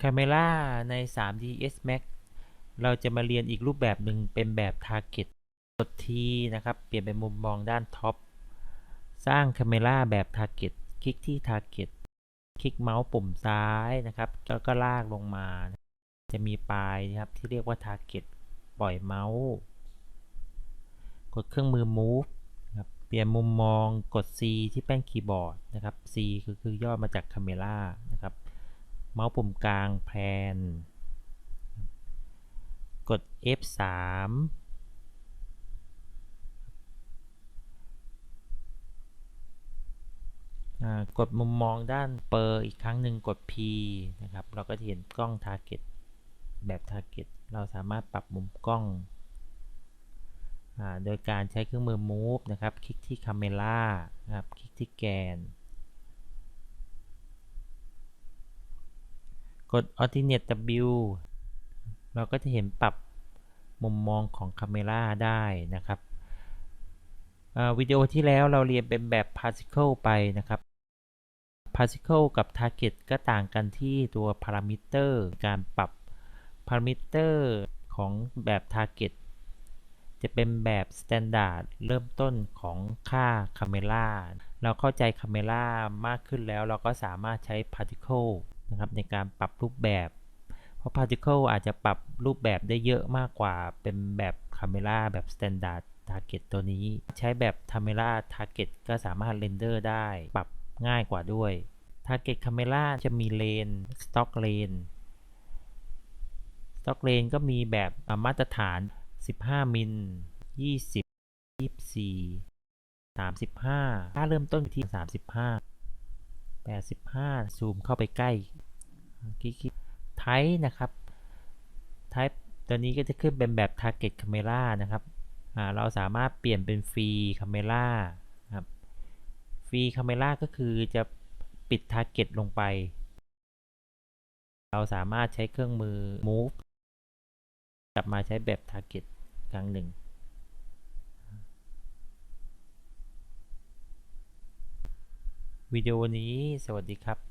Camera ใน 3ds Max เราจะมาเรียนอีกรูปแบบหนึ่งเป็นแบบ Target กด T นะครับ เปลี่ยนเป็นมุมมองด้านท็อป สร้าง Camera แบบ Target คลิกที่ Target คลิกเมาส์ปุ่มซ้ายนะครับ แล้วก็ลากลงมา จะมีปลายนะครับที่เรียกว่า Target ปล่อยเมาส์ กดเครื่องมือ Move นะครับเปลี่ยนมุมมองกด C ที่แป้นคีย์บอร์ดนะครับ C คือคือย่อมาจาก Camera นะครับ เมาส์ปุ่มกลางแพนกด F3 กดมุมมองด้านเปอร์อีกครั้งหนึ่งกด P นะครับ เราก็จะเห็นกล้อง Target แบบ Target เราสามารถปรับมุมกล้องอโดยการใช้เครื่องมือ Move นะครับ คลิกที่ Camera นะครับ คลิกที่แกน กด Alternate W เราก็จะเห็นปรับมุมมองของ Camera ได้นะครับวิดีโอที่แล้วเราเรียนเป็นแบบ Particle ไปนะครับ Particle กับ Target ก็ต่างกันที่ตัว Parameter การปรับ Parameter ของแบบ Target จะเป็นแบบ Standard เริ่มต้นของค่า Camera เราเข้าใจ Camera มากขึ้นแล้วเราก็สามารถใช้ Particle นะครับในการปรับรูปแบบ เพราะ Particle อาจจะปรับรูปแบบได้เยอะมากกว่าเป็นแบบ Camera แบบ Standard Target ตัวนี้ ใช้แบบ Camera Target ก็สามารถเรนเดอร์ได้ ปรับง่ายกว่าด้วย Target Camera จะมีเลน Stock Lane Stock Lane ก็มีแบบมาตรฐาน 15 มิล 20 24 35 ถ้าเริ่มต้นที่ 35 85 ซูมเข้าไปใกล้คลิกไทป์นะครับ Type ตัวนี้ก็จะขึ้นเป็นแบบ Target Camera นะครับเราสามารถเปลี่ยนเป็นฟรี Camera ครับฟรี Camera ก็คือจะปิด Target ลงไป เราสามารถใช้เครื่องมือ Move กลับมาใช้แบบ Target ครั้งหนึ่ง วิดีโอนี้ สวัสดีครับ